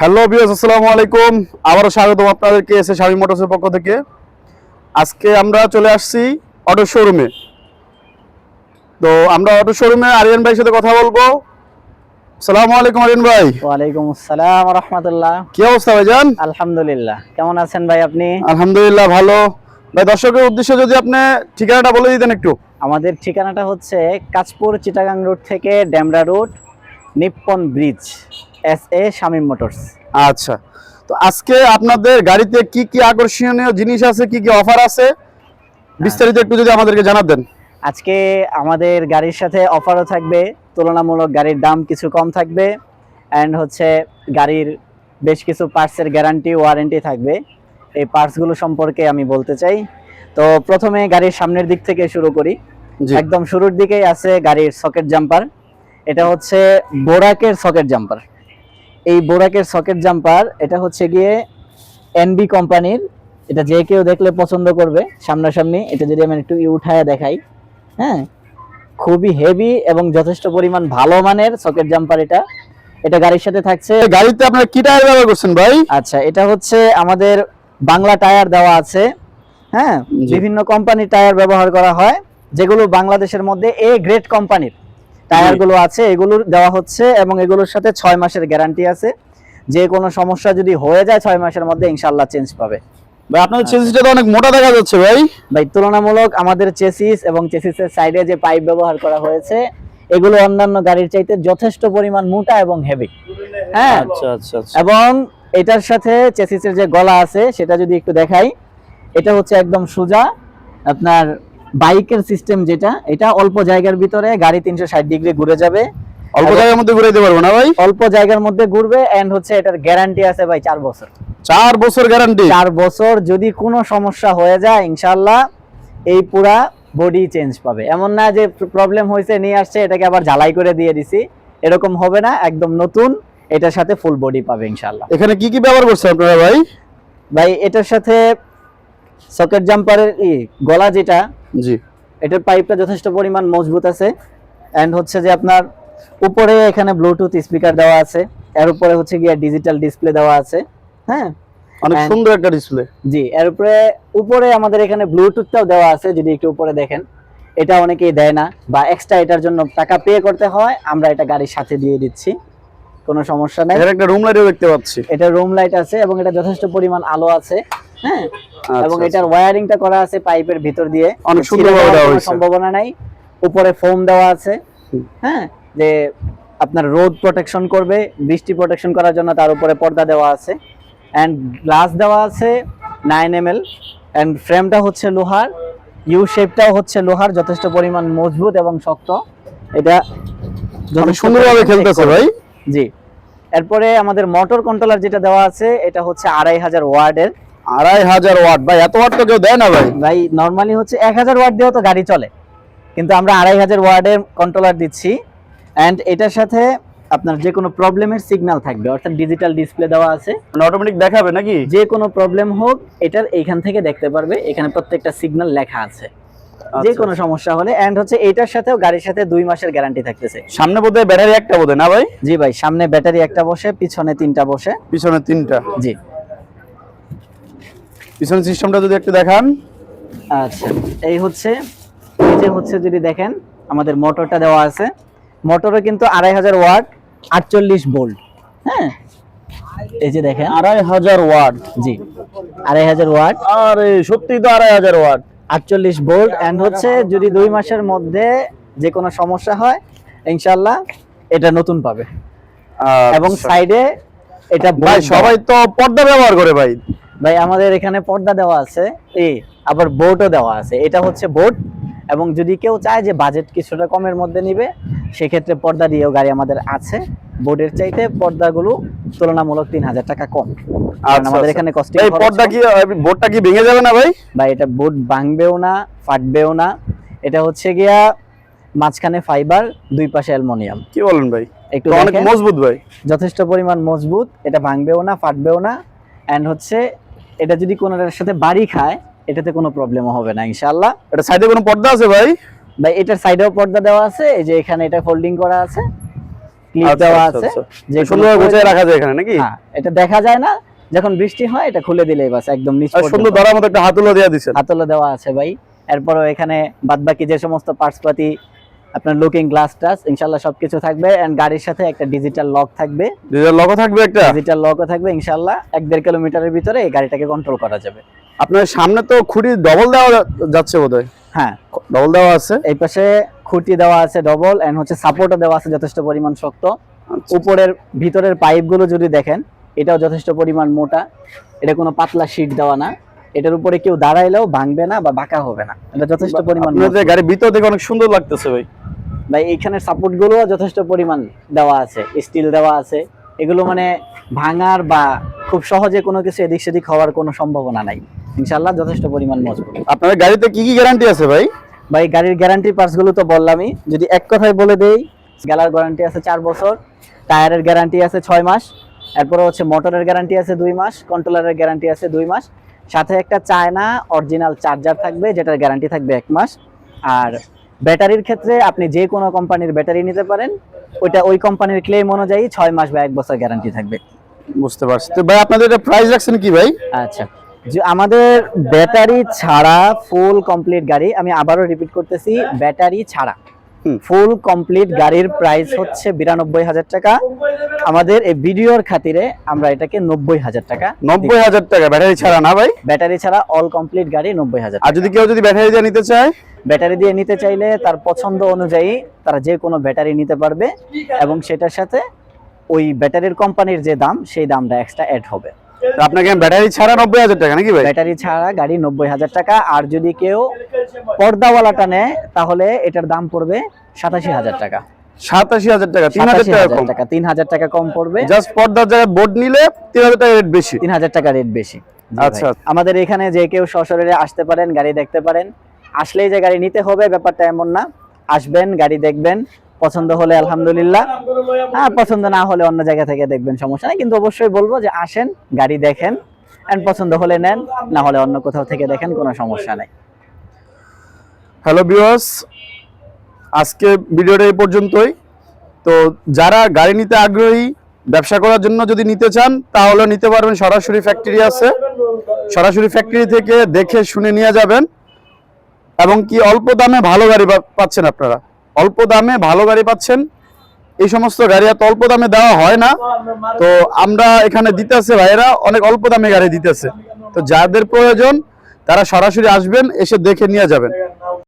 Hello বিয়াস আসসালামু আলাইকুম। আবারও স্বাগতম আপনাদেরকে এসে স্বামী মোটরসের পক্ষ থেকে। আজকে আমরা চলে আসছি অটো শোরুমে তো আমরা অটো শোরুমে আরিয়ান ভাইয়ের সাথে কথা বলব। আসসালামু আলাইকুম আরিয়ান ভাই। ওয়ালাইকুম আসসালাম রহমতুল্লাহ। কি অবস্থা ভাইজান? আলহামদুলিল্লাহ। কেমন আছেন ভাই আপনি? আলহামদুলিল্লাহ ভালো। ভাই দর্শকের উদ্দেশ্যে যদি আপনি ঠিকানাটা বলে দিতেন একটু। আমাদের ঠিকানাটা হচ্ছে কাঁচপুর চিটাগাং রোড থেকে Demra road Nippon bridge. S A Shamim motors আচ্ছা তো আজকে আপনাদের গাড়িতে কি কি আকর্ষণীয় জিনিস আছে কি কি অফার আছে? বিস্তারিত একটু যদি আমাদেরকে জানাতেন। আজকে আমাদের গাড়ির সাথে অফারও থাকবে তুলনামূলক গাড়ির দাম কিছু কম থাকবে অ্যান্ড হচ্ছে গাড়ির বেশ কিছু পার্টসের গ্যারান্টি ওয়ারেন্টি থাকবে। এই পার্টসগুলো সম্পর্কে আমি বলতে চাই। তো প্রথমে গাড়ির সামনের দিক থেকে শুরু করি। একদম শুরুর দিকেই আছে গাড়ির সকেট জাম্পার এটা হচ্ছে বোরাকের সকেট জাম্পার এই বোরাকের সকেট জাম্পার এটা হচ্ছে গিয়ে এনবি কোম্পানির। এটা যে কেউ দেখলে পছন্দ করবে সামনাসামনি। এটা যদি আমি একটু উঠায় দেখাই হ্যাঁ? খুবই হেভি এবং যথেষ্ট পরিমাণ ভালো মানের সকেট জাম্পার এটা। এটা গাড়ির সাথে থাকছে। গাড়িতে আপনারা কি টায়ার ব্যবহার করছেন ভাই? আচ্ছা এটা হচ্ছে আমাদের বাংলা টায়ার দেওয়া আছে। হ্যাঁ? বিভিন্ন কোম্পানির টায়ার ব্যবহার করা হয় যেগুলো বাংলাদেশের মধ্যে এ গ্রেড কোম্পানির টায়ারগুলো আছে এগুলোর দেওয়া হচ্ছে এবং এগুলোর সাথে ছয় মাসের গ্যারান্টি আছে। যে কোনো সমস্যা যদি হয়ে যায় ছয় মাসের মধ্যে ইনশাল্লাহ চেঞ্জ পাবে। ভাই আপনাদের চেসিসটা তো অনেক মোটা দেখা যাচ্ছে ভাই। ভাই তুলনামূলক আমাদের চেসিস এবং চেসিসের সাইডে যে পাইপ ব্যবহার করা হয়েছে এগুলো অন্যান্য গাড়ির চাইতে যথেষ্ট পরিমাণ মোটা এবং হেভি হ্যাঁ? আচ্ছা আচ্ছা আচ্ছা। এবং এটার সাথে চেসিসের যে গলা আছে সেটা যদি একটু দেখাই এটা হচ্ছে একদম সোজা আপনার বাইকের সিস্টেম যেটা এটা অল্প জায়গার ভিতরে গাড়ি তিনশো ষাট ডিগ্রি ঘুরে যাবে। অল্প জায়গার মধ্যে ঘুরাইতে পারব না ভাই? অল্প জায়গার মধ্যে ঘুরবে এন্ড হচ্ছে এটার গ্যারান্টি আছে ভাই চার বছর। চার বছর গ্যারান্টি চার বছর যদি কোনো সমস্যা হয়ে যায় ইনশাল্লাহ এই পুরা বডি চেঞ্জ পাবে। এমন না যে প্রবলেম হয়েছে নিয়ে আসছে এটাকে আবার ঝালাই করে দিয়ে দিছি। এরকম হবে না একদম নতুন এটার সাথে ফুল বডি পাবে ইনশাল্লাহ এখানে কি কি ব্যবহার করছেন আপনারা ভাই? ভাই এটার সাথে সকেট জাম্পারের গলা যেটা জি। এটার পাইপটা যথেষ্ট পরিমাণ মজবুত আছে। এন্ড হচ্ছে যে আপনার উপরে এখানে ব্লুটুথ স্পিকার দেওয়া আছে। এর উপরে হচ্ছে গিয়ে ডিজিটাল ডিসপ্লে দেওয়া আছে। হ্যাঁ? অনেক সুন্দর একটা ডিসপ্লে জি এর উপরে উপরে আমাদের এখানে ব্লুটুথটাও দেওয়া আছে যদি একটু উপরে দেখেন। এটা অনেকেই দেয় না বা এক্সট্রা এটার জন্য টাকা পে করতে হয় আমরা এটা গাড়ির সাথে দিয়ে দিচ্ছি। কোনো সমস্যা নাই। এখানে একটা রুম লাইটও দেখতে পাচ্ছি। এটা রুম লাইট আছে এবং এটা যথেষ্ট পরিমাণ আলো আছে। হ্যাঁ? এবং আচ্ছা, এটার ওয়্যারিংটা করা আছে পাইপের ভিতর দিয়ে। অনেক ছিঁড়ে সুন্দরভাবে দেওয়া হয়েছে। সম্ভাবনা নাই। উপরে ফোম দেওয়া আছে। হ্যাঁ? যে আপনার রোদ প্রোটেকশন করবে বৃষ্টি প্রোটেকশন করার জন্য তার উপরে পর্দা দেওয়া আছে। অ্যান্ড গ্লাস দেওয়া আছে নাইন এম এল অ্যান্ড ফ্রেমটা হচ্ছে লোহার। ইউ শেপটাও হচ্ছে লোহার যথেষ্ট পরিমাণ মজবুত এবং শক্ত। এটা যথেষ্ট সুন্দরভাবে খেলতেছে ভাই? জি। এরপরে আমাদের মোটর কন্ট্রোলার যেটা দেওয়া আছে এটা হচ্ছে আড়াই হাজার ওয়ার্ডের। আড়াই হাজার ওয়াট। ভাই এত ওয়াট তো কেউ দেয় না ভাই। ভাই নর্মালি হচ্ছে এক হাজার ওয়াট দিয়েও তো গাড়ি চলে। কিন্তু আমরা আড়াই হাজার ওয়ার্ডের কন্ট্রোলার দিচ্ছি। অ্যান্ড এটার সাথে আপনার যে কোনো প্রবলেমের সিগন্যাল থাকবে। অর্থাৎ ডিজিটাল ডিসপ্লে দেওয়া আছে। মানে অটোমেটিক দেখাবে নাকি? যে কোনো প্রবলেম হোক এটার এইখান থেকে দেখতে পারবে। এখানে প্রত্যেকটা সিগন্যাল লেখা আছে। যে আচ্ছা, কোনো সমস্যা হলে অ্যান্ড হচ্ছে এটার সাথেও গাড়ির সাথে দুই মাসের গ্যারান্টি থাকতেছে। সামনে বোধহয় ব্যাটারি একটা বোধহয় না ভাই? জি ভাই সামনে ব্যাটারি একটা বসে পিছনে তিনটা বসে। পিছনে তিনটা। জি। পিছনে সিস্টেমটা যদি একটু দেখান। আচ্ছা এই হচ্ছে এই যে হচ্ছে যদি দেখেন আমাদের মোটরটা দেওয়া আছে। মোটরও কিন্তু আড়াই হাজার ওয়াট আটচল্লিশ ভোল্ট হ্যাঁ এই যে দেখেন। আড়াই হাজার ওয়াট? জি আড়াই হাজার ওয়াট। আরে সত্যি তো আড়াই হাজার ওয়াট। আটচল্লিশ ভোল্ট অ্যান্ড হচ্ছে যদি দুই মাসের মধ্যে যে কোনো সমস্যা হয় ইনশাল্লাহ এটা নতুন পাবে। এবং আচ্ছা। সাইডে এটা ভাই সবাই তো পর্দা ব্যবহার করে ভাই। ভাই আমাদের এখানে পর্দা দেওয়া আছে। এই আবার বোর্ডও দেওয়া আছে। এটা হচ্ছে বোর্ড এবং যদি কেউ চায় যে বাজেট কিছুটা কমের মধ্যে নিবে সেক্ষেত্রে পর্দা দিয়েও গাড়ি আমাদের আছে। বোর্ডের চাইতে পর্দাগুলো তুলনামূলক তিন হাজার টাকা কম। কারণ আচ্ছা, আমাদের আচ্ছা। এখানে কস্টিং এই পর্দা কি বোর্ডটা কি ভেঙে যাবে না ভাই? বা এটা বোর্ড ভাঙবেও না ফাটবেও না। এটা হচ্ছে গিয়া মাঝখানে ফাইবার দুই পাশে অ্যালমোনিয়াম। কি বলেন ভাই? একটু অনেক মজবুত ভাই। যথেষ্ট পরিমাণ মজবুত। এটা ভাঙবেও না ফাটবেও না। অ্যান্ড হচ্ছে এটা যদি কোনোটার সাথে বাড়ি খায় এটাতে কোনো প্রবলেমও হবে না ইনশাআল্লাহ। এটা সাইডে কোনো পর্দা আছে ভাই? ভাই এটার সাইডেও পর্দা দেওয়া আছে এই যে এখানে এটা ফোল্ডিং করা আছে ক্লিপ আচ্ছা, দেওয়া আচ্ছা, আছে আচ্ছা। যে কোনো সুন্দর গুছিয়ে রাখা যায় এখানে নাকি? হ্যাঁ এটা দেখা যায় না যখন বৃষ্টি হয় এটা খুলে দিলেই বাস একদম নিচ সুন্দর ধরার মতো একটা হাতুলো দিয়ে দিচ্ছেন হাতলে দেওয়া আছে ভাই। এরপরও এখানে বাদবাকি যে সমস্ত পার্টস পাতি আপনার লুকিং গ্লাস টাস ইনশাল্লাহ সবকিছু থাকবে এন্ড গাড়ির সাথে একটা ডিজিটাল লক থাকবে। ডিজেল লগো থাকবে একটা? ডিজিটাল লকও থাকবে ইনশাল্লাহ এক দেড় কিলোমিটারের ভিতরে এই গাড়িটাকে কন্ট্রোল করা যাবে। আপনার সামনে তো খুঁটি ডবল দেওয়া যাচ্ছে বোধহয়? হ্যাঁ। ডবল দেওয়া আছে? এই পাশে খুঁটি দেওয়া আছে ডবল এন্ড হচ্ছে সাপোর্টও দেওয়া আছে যথেষ্ট পরিমাণ শক্ত। আচ্ছা। উপরের ভিতরের পাইপগুলো যদি দেখেন এটাও যথেষ্ট পরিমাণ মোটা। এটা কোনো পাতলা শীট দেওয়া না। এটার উপরে কেউ দাঁড়াইলেও ভাঙবে না বা বাঁকা হবে না। এটা যথেষ্ট পরিমাণ। গাড়ির ভিতর থেকে অনেক সুন্দর লাগতেছে ভাই। ভাই এইখানের সাপোর্টগুলো যথেষ্ট পরিমাণ দেওয়া আছে স্টিল দেওয়া আছে। এগুলো মানে ভাঙার বা খুব সহজে কোনো কিছু এদিক সেদিক হওয়ার কোনো সম্ভাবনা নাই। ইনশাল্লাহ যথেষ্ট পরিমাণ মজবুত। আপনাদের গাড়িতে কি কি গ্যারান্টি আছে ভাই? ভাই গাড়ির গ্যারান্টি পার্টসগুলো তো বললামই। যদি এক কথায় বলে দেই গ্যালার গ্যারান্টি আছে চার বছর টায়ারের গ্যারান্টি আছে ছয় মাস এরপরে হচ্ছে মোটরের গ্যারান্টি আছে দুই মাস কন্ট্রোলারের গ্যারান্টি আছে দুই মাস। সাথে একটা চায়না অরিজিনাল চার্জার থাকবে যেটার গ্যারান্টি থাকবে এক মাস। আর ব্যাটারির ক্ষেত্রে আপনি যে কোনো কোম্পানির ব্যাটারি নিতে পারেন ওইটা ওই কোম্পানির ক্লেম অনুযায়ী ছয় মাস বা এক বছর গ্যারান্টি থাকবে। বুঝতে পারছি। তো ভাই আপনাদের এটা প্রাইস রাখছেন কি ভাই? আচ্ছা। যে আমাদের ব্যাটারি ছাড়া ফুল কমপ্লিট গাড়ি আমি আবারও রিপিট করতেছি ব্যাটারি ছাড়া। ফুল কমপ্লিট গাড়ির প্রাইস হচ্ছে বিরানব্বই হাজার টাকা। আমাদের এই ভিডিওর খাতিরে আমরা এটাকে নব্বই হাজার টাকা নব্বই হাজার টাকা ব্যাটারি ছাড়া না ভাই? ব্যাটারি ছাড়া অল কমপ্লিট গাড়ি নব্বই হাজার আর যদি কেউ যদি ব্যাটারি দিয়ে নিতে চায়? ব্যাটারি দিয়ে নিতে চাইলে তার পছন্দ অনুযায়ী তারা যে কোনো ব্যাটারি নিতে পারবে এবং সেটার সাথে ওই ব্যাটারির কোম্পানির যে দাম সেই দামটা এক্সট্রা অ্যাড হবে। আপনাকে ব্যাটারি ছাড়া নব্বই হাজার টাকা নাকি ভাই? ব্যাটারি ছাড়া গাড়ি নব্বই হাজার টাকা আর যদি কেউ পর্দাওয়ালাটা নেয় তাহলে এটার দাম পড়বে সাতাশি হাজার টাকা। সাতাশি হাজার টাকা তিন হাজার সাতাশি টাকা কম। টাকা তিন হাজার টাকা কম পড়বে। জাস্ট পর্দার জায়গায় বোর্ড নিলে তিন হাজার টাকা রেট বেশি। তিন হাজার টাকা রেট বেশি। আচ্ছা। আমাদের এখানে যে কেউ সশরীরে আসতে পারেন গাড়ি দেখতে পারেন। আসলেই যে গাড়ি নিতে হবে ব্যাপারটা এমন না। আসবেন গাড়ি দেখবেন। পছন্দ হলে আলহামদুলিল্লাহ। হ্যাঁ পছন্দ না হলে অন্য জায়গা থেকে দেখবেন সমস্যা নেই। কিন্তু অবশ্যই বলব যে আসেন গাড়ি দেখেন এন্ড পছন্দ হলে নেন না হলে অন্য কোথাও থেকে দেখেন কোনো সমস্যা নেই। হ্যালো ভিউয়ার্স আজকে ভিডিওটা এই পর্যন্তই। তো যারা গাড়ি নিতে আগ্রহী ব্যবসা করার জন্য যদি নিতে চান তাহলে নিতে পারবেন সরাসরি ফ্যাক্টরি আছে। সরাসরি ফ্যাক্টরি থেকে দেখে শুনে নিয়ে যাবেন। এবং কি অল্প দামে ভালো গাড়ি পাচ্ছেন আপনারা? অল্প দামে ভালো গাড়ি পাচ্ছেন। এই সমস্ত গাড়ি এত অল্প দামে দেওয়া হয় না। তো আমরা এখানে দিতেছে ভাইয়েরা, অনেক অল্প দামে গাড়ি দিতেছে। তো যাদের প্রয়োজন, তারা সরাসরি আসবেন, এসে দেখে নিয়ে যাবেন।